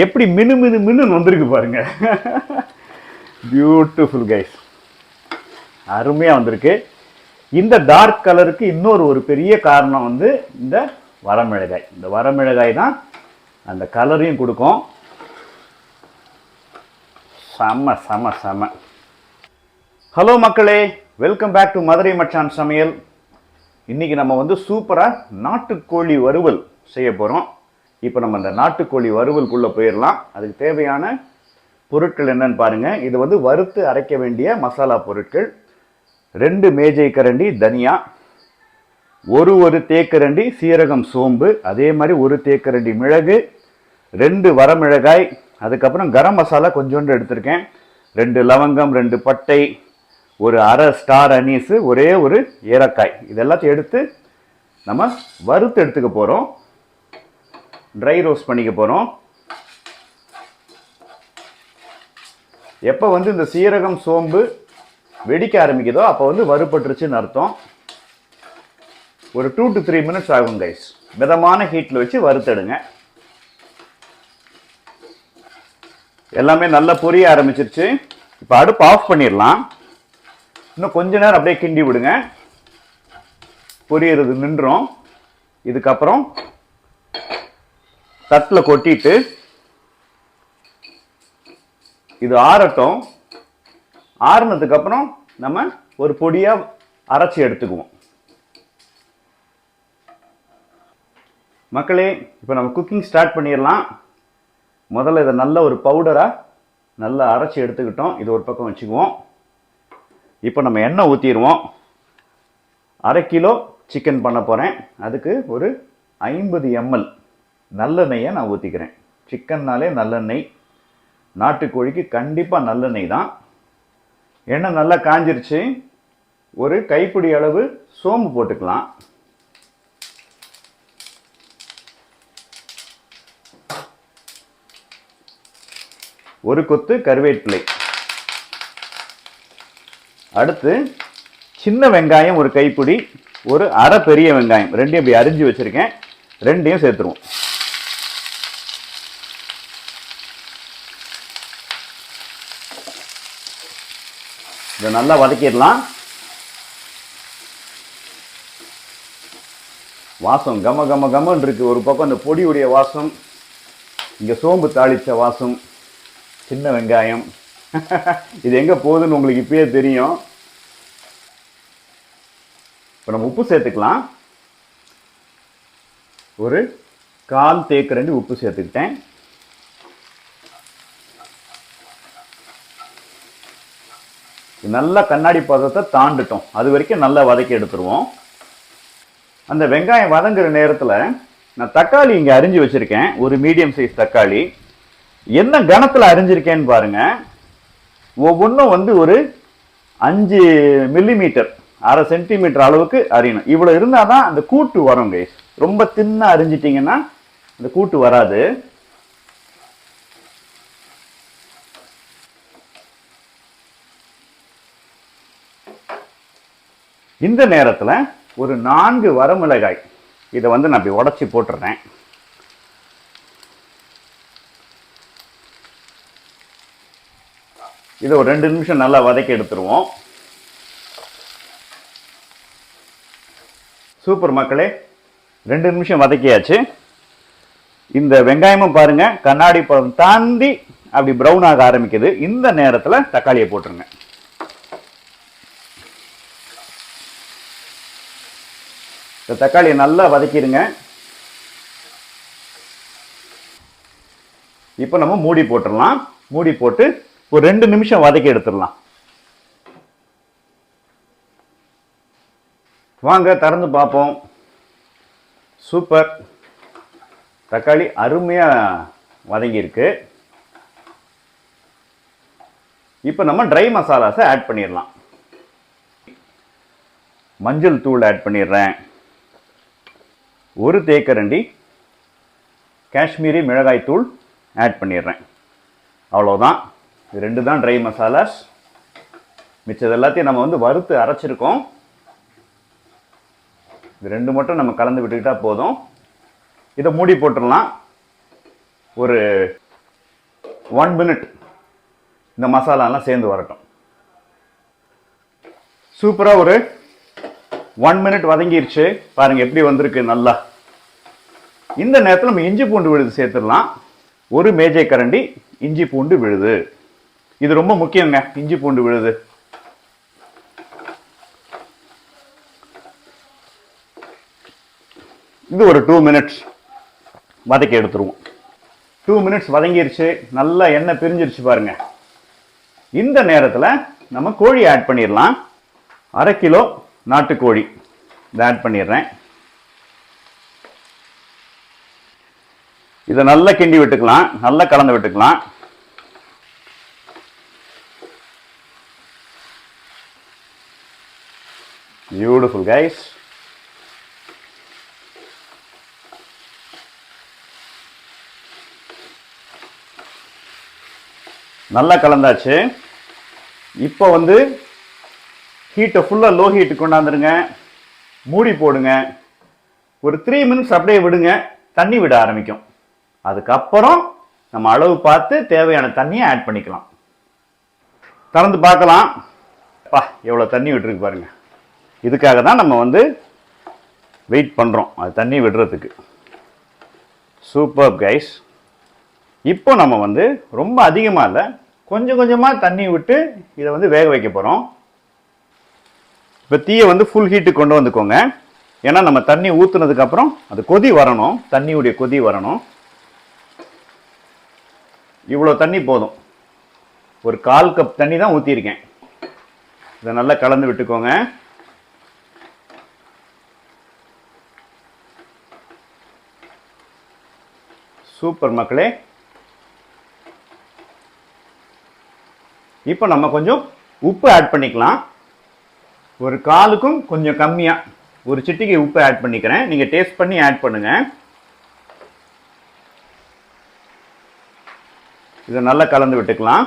எப்படி மினு மினு மின்னு வந்திருக்கு பாருங்க. பியூட்டிஃபுல் கைஸ் அருமையாக வந்திருக்கு. இந்த டார்க் கலருக்கு இன்னொரு ஒரு பெரிய காரணம் வந்து இந்த வரமிளகாய். இந்த வரமிளகாய் தான் அந்த கலரையும் கொடுக்கும். செம செம செம. ஹலோ மக்களே. வெல்கம் பேக் டு மதுரை மச்சான் சமையல். இன்னைக்கு நம்ம வந்து சூப்பராக நாட்டுக்கோழி வறுவல் செய்ய போகிறோம் இப்போ நம்ம அந்த நாட்டுக்கோழி வறுவலுக்குள்ளே போயிடலாம் அதுக்கு தேவையான பொருட்கள் என்னன்னு பாருங்கள் இது வந்து வறுத்து அரைக்க வேண்டிய மசாலா பொருட்கள். ரெண்டு மேஜை கரண்டி தனியா ஒரு ஒரு தேக்கரண்டி சீரகம் சோம்பு அதே மாதிரி ஒரு தேக்கரண்டி மிளகு ரெண்டு வரமிளகாய் அதுக்கப்புறம் கரம் மசாலா கொஞ்சோண்டு எடுத்திருக்கேன். ரெண்டு லவங்கம் ரெண்டு பட்டை ஒரு அரை ஸ்டார் அனீஸு ஒரே ஒரு ஏலக்காய். இதெல்லாத்தையும் எடுத்து நம்ம வறுத்து எடுத்துக்க போகிறோம் ட்ரை ரோஸ்ட் பண்ணிக்க போகிறோம் எப்போ வந்து இந்த சீரகம் சோம்பு வெடிக்க ஆரம்பிக்குதோ அப்போ வந்து வறுபட்டுருச்சுன்னு அர்த்தம். ஒரு டூ டு த்ரீ மினிட்ஸ் ஆகும் கைஸ் மிதமான ஹீட்டில் வச்சு வறுத்தெடுங்க. எல்லாமே நல்லா பொரிய ஆரம்பிச்சிருச்சு. இப்போ அடுப்பு ஆஃப் பண்ணிடலாம். இன்னும் கொஞ்ச நேரம் அப்படியே கிண்டி விடுங்க. பொரியறது நின்றோம். இதுக்கப்புறம் தட்டில் கொட்டிட்டு இது ஆறட்டும். ஆறுனதுக்கு அப்புறம் நம்ம ஒரு பொடியாக அரைச்சி எடுத்துக்குவோம். மக்களே இப்போ நம்ம குக்கிங் ஸ்டார்ட் பண்ணிடலாம். முதல்ல இதை நல்ல ஒரு பவுடராக நல்லா அரைச்சி எடுத்துக்கிட்டோம். இது ஒரு பக்கம் வச்சுக்குவோம். இப்போ நம்ம எண்ணெய் ஊற்றிடுவோம் அரை கிலோ சிக்கன் பண்ண போகிறேன் அதுக்கு ஒரு ஐம்பது எம்எல் நல்லெண்ணெயை நான் ஊற்றிக்கிறேன் சிக்கன்னாலே நல்லெண்ணெய். நாட்டுக்கோழிக்கு கண்டிப்பாக நல்லெண்ணெய் தான். எண்ணெய் நல்லா காஞ்சிருச்சு. ஒரு கைப்பிடி அளவு சோம்பு போட்டுக்கலாம். ஒரு கொத்து கருவேப்பிலை. அடுத்து சின்ன வெங்காயம் ஒரு கைப்பிடி ஒரு அரை பெரிய வெங்காயம். ரெண்டையும் அப்படி அரிஞ்சு வச்சுருக்கேன். ரெண்டையும் சேர்த்துருவோம். இதை நல்லா வதக்கிடலாம். வாசம் கம கம கமன்னு இருக்கு. ஒரு பக்கம் இந்த பொடியுடைய வாசம் இங்கே சோம்பு தாளித்த வாசம் சின்ன வெங்காயம். இது எங்கே போகுதுன்னு உங்களுக்கு இப்பயே தெரியும். இப்போ நம்ம உப்பு சேர்த்துக்கலாம். ஒரு கால் தேக்கரண்டி உப்பு சேர்த்துக்கிட்டேன். நல்லா கண்ணாடி பதத்தை தாண்டுட்டோம். அது வரைக்கும் நல்லா வதக்கி எடுத்துருவோம். அந்த வெங்காயம் வதங்குற நேரத்தில் நான் தக்காளி இங்கே அரிஞ்சு வச்சுருக்கேன். ஒரு மீடியம் சைஸ் தக்காளி. என்ன கணத்தில் அரிஞ்சிருக்கேன்னு பாருங்கள் ஒவ்வொன்றும் வந்து ஒரு அஞ்சு மில்லிமீட்டர் அரை சென்டிமீட்டர் அளவுக்கு அறியணும் இவ்வளோ இருந்தால் தான் அந்த கூட்டு வரும் கைஸ் ரொம்ப தின்னாக அரிஞ்சிட்டிங்கன்னா அந்த கூட்டு வராது. இந்த நேரத்தில் ஒரு நான்கு வரமிளகாய். இதை வந்து நான் அப்படி உடச்சி போட்டுறேன். இதை ஒரு ரெண்டு நிமிஷம் நல்லா வதக்கி எடுத்துருவோம். சூப்பர் மக்களே ரெண்டு நிமிஷம் வதக்கியாச்சு. இந்த வெங்காயமும் பாருங்கள் கண்ணாடி பழம் தாண்டி அப்படி ப்ரௌன் ஆக ஆரம்பிக்குது. இந்த நேரத்தில் தக்காளியை போட்டுருங்க. இந்த தக்காளியை நல்லா வதக்கிடுங்க. இப்போ நம்ம மூடி போட்டுடலாம். மூடி போட்டு ஒரு ரெண்டு நிமிஷம் வதக்கி எடுத்துடலாம். வாங்க திறந்து பார்ப்போம். சூப்பர். தக்காளி அருமையாக வதங்கியிருக்கு. இப்போ நம்ம ட்ரை மசாலாஸை ஆட் பண்ணிடலாம். மஞ்சள் தூள் ஆட் பண்ணிடுறேன். ஒரு தேக்கரண்டி காஷ்மீரி மிளகாய் தூள் ஆட் பண்ணிடுறேன். அவ்வளோதான் இது ரெண்டு தான் ட்ரை மசாலாஸ். மிச்சது எல்லாத்தையும் நம்ம வந்து வறுத்து அரைச்சிருக்கோம். இது ரெண்டு மட்டும் நம்ம கலந்து விட்டுக்கிட்டால் போதும். இதை மூடி போட்டுடலாம். ஒரு ஒன் மினிட் இந்த மசாலாலாம் சேர்ந்து வரட்டும். சூப்பராக ஒரு ஒன் மினிட் வதங்கிருச்சு. பாருங்க எப்படி வந்திருக்கு நல்லா. இந்த நேரத்தில் நம்ம இஞ்சி பூண்டு விழுது சேர்த்துடலாம். ஒரு மேஜை கரண்டி இஞ்சி பூண்டு விழுது. இது ரொம்ப முக்கியங்க இஞ்சி பூண்டு விழுது. இது ஒரு டூ மினிட்ஸ் வதக்கி எடுத்துருவோம். டூ மினிட்ஸ் வதங்கிருச்சு நல்லா எண்ணெய் பிரிஞ்சிருச்சு பாருங்க. இந்த நேரத்தில் நம்ம கோழி ஆட் பண்ணிடலாம். அரை கிலோ நாட்டுக்கோழி. இதை ஆட் பண்ணிடுறேன். இதை நல்லா கிண்டி விட்டுக்கலாம். நல்லா கலந்து விட்டுக்கலாம். பியூட்டிஃபுல் கைஸ் நல்லா கலந்தாச்சு. இப்போ வந்து ஹீட்டை ஃபுல்லாக லோ ஹீட்டு கொண்டாந்துருங்க. மூடி போடுங்க. ஒரு த்ரீ மினிட்ஸ் அப்படியே விடுங்க. தண்ணி விட ஆரம்பிக்கும். அதுக்கப்புறம் நம்ம அளவு பார்த்து தேவையான தண்ணியை ஆட் பண்ணிக்கலாம். திறந்து பார்க்கலாம். பா எவ்வளோ தண்ணி விட்டுருக்கு பாருங்க. இதுக்காக தான் நம்ம வந்து வெயிட் பண்ணுறோம் அது தண்ணி விடுறதுக்கு. சூப்பர் கைஸ் இப்போ நம்ம வந்து ரொம்ப அதிகமாக இல்லை கொஞ்சம் கொஞ்சமாக தண்ணி விட்டு இதை வந்து வேக வைக்க போகிறோம் இப்போ தீயை வந்து ஃபுல் ஹீட்டு கொண்டு வந்துக்கோங்க. ஏன்னா நம்ம தண்ணி ஊற்றுனதுக்கு அப்புறம் அது கொதி வரணும். தண்ணியுடைய கொதி வரணும். இவ்வளோ தண்ணி போதும். ஒரு கால் கப் தண்ணி தான் ஊற்றிருக்கேன் இதை நல்லா கலந்து விட்டுக்கோங்க. சூப்பர் மக்களே. இப்போ நம்ம கொஞ்சம் உப்பு ஆட் பண்ணிக்கலாம். ஒரு காலுக்கும் கொஞ்சம் கம்மியாக ஒரு சிட்டிகை உப்பு ஆட் பண்ணிக்கிறேன். நீங்கள் டேஸ்ட் பண்ணி ஆட் பண்ணுங்கள் இதை நல்லா கலந்து விட்டுக்கலாம்.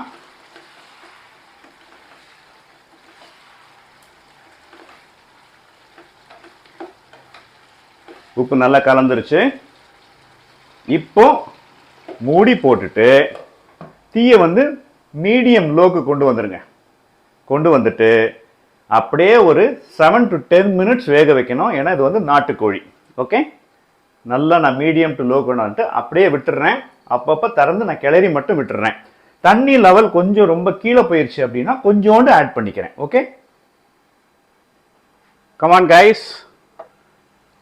உப்பு நல்லா கலந்துருச்சு. இப்போ மூடி போட்டுட்டு தீயை வந்து மீடியம் லோக்கு கொண்டு வந்துருங்க. கொண்டு வந்துட்டு அப்படியே ஒரு செவன் டு டென் மினிட்ஸ் வேக வைக்கணும். ஏன்னா இது வந்து நாட்டுக்கோழி. ஓகே நல்லா நான் மீடியம் டு லோ கொண்டு வந்துட்டு அப்படியே விட்டுறேன். அப்பப்போ திறந்து நான் கிளறி மட்டும் விட்டுறேன். தண்ணி லெவல் கொஞ்சம் ரொம்ப கீழே போயிடுச்சு அப்படின்னா கொஞ்சோண்டு ஆட் பண்ணிக்கிறேன். ஓகே கமான் கைஸ்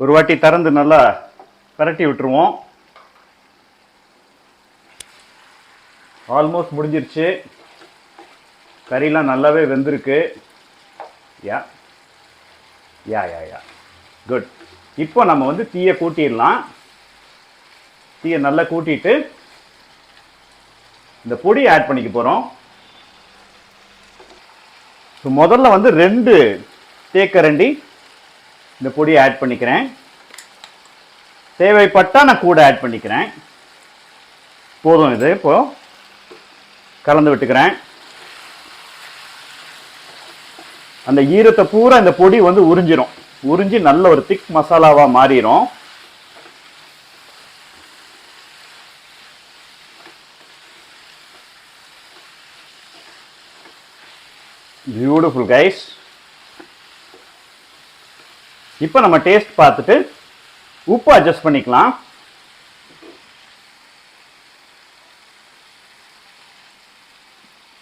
ஒரு வாட்டி திறந்து நல்லா பரட்டி விட்டுருவோம். ஆல்மோஸ்ட் முடிஞ்சிருச்சு. கறிலாம் நல்லாவே வெந்திருக்கு. யா யா யா யா குட் இப்போ நம்ம வந்து தீயை கூட்டிடலாம். தீயை நல்லா கூட்டிட்டு இந்த பொடி ஆட் பண்ணிக்க போகிறோம் ஸோ முதல்ல வந்து ரெண்டு தேக்கரண்டி இந்த பொடியை ஆட் பண்ணிக்கிறேன். தேவைப்பட்டால் நான் கூட ஆட் பண்ணிக்கிறேன். போதும் இது இப்போது கலந்து விட்டுக்கிறேன். அந்த ஈரத்தை பூரா இந்த பொடி வந்து உறிஞ்சிரும். உறிஞ்சி நல்ல ஒரு திக் மசாலாவா மாறிடும் பியூட்டிஃபுல் கைஸ் இப்போ நம்ம டேஸ்ட் பார்த்துட்டு உப்பு அட்ஜஸ்ட் பண்ணிக்கலாம்.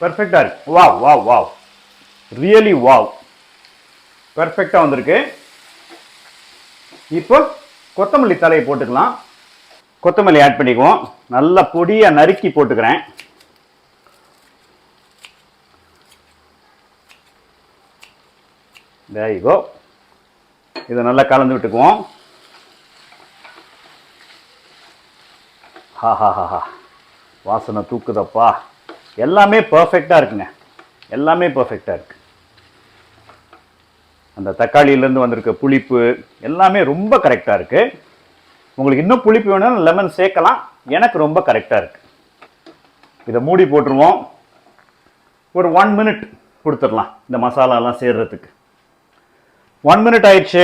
பர்ஃபெக்டாக இருக்கு. Wow wow wow really wow பெர்ஃபெக்டாக வந்திருக்கு. இப்போ கொத்தமல்லி தலையை போட்டுக்கலாம். கொத்தமல்லி ஆட் பண்ணிக்குவோம். நல்லா பொடியாக நறுக்கி போட்டுக்கிறேன். There இதை நல்லா கலந்து விட்டுக்குவோம். ஹா வாசனை தூக்குதப்பா. எல்லாமே பர்ஃபெக்டாக இருக்குங்க. எல்லாமே பர்ஃபெக்டாக இருக்கு. அந்த தக்காளியிலேருந்து வந்திருக்க புளிப்பு எல்லாமே ரொம்ப கரெக்டாக இருக்குது உங்களுக்கு இன்னும் புளிப்பு வேணும்னா லெமன் சேர்க்கலாம். எனக்கு ரொம்ப கரெக்டாக இருக்குது இதை மூடி போட்டுருவோம். ஒரு ஒன் மினிட் கொடுத்துடலாம் இந்த மசாலாலாம் சேர்றதுக்கு. ஒன் மினிட் ஆயிடுச்சு.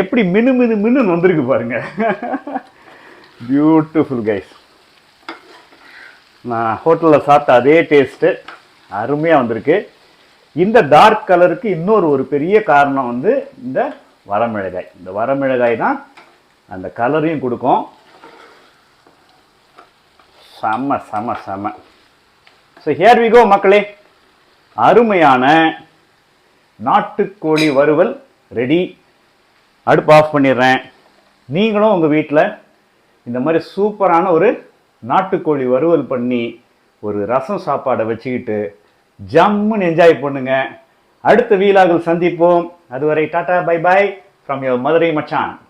எப்படி மினு மினு மின்னு வந்திருக்கு பாருங்க. பியூட்டிஃபுல் கைஸ் நான் ஹோட்டலில் சாப்பிட்ட அதே டேஸ்ட்டு அருமையாக வந்திருக்கு. இந்த டார்க் கலருக்கு இன்னொரு ஒரு பெரிய காரணம் வந்து இந்த வரமிளகாய். இந்த வரமிளகாய் தான் அந்த கலரையும் கொடுக்கும். செம செம செம. ஸோ ஹியர் வி கோ மக்களே. அருமையான நாட்டுக்கோழி வறுவல் ரெடி அடுப்பு ஆஃப் பண்ணிடுறேன். நீங்களும் உங்கள் வீட்டில் இந்த மாதிரி சூப்பரான ஒரு நாட்டுக்கோழி வறுவல் பண்ணி ஒரு ரசம் சாப்பாடை வச்சுக்கிட்டு ஜம்முன்னு என்ஜாய் பண்ணுங்க. அடுத்த வீலாகில் சந்திப்போம். அதுவரை tata bye bye from your Madurai மச்சான்.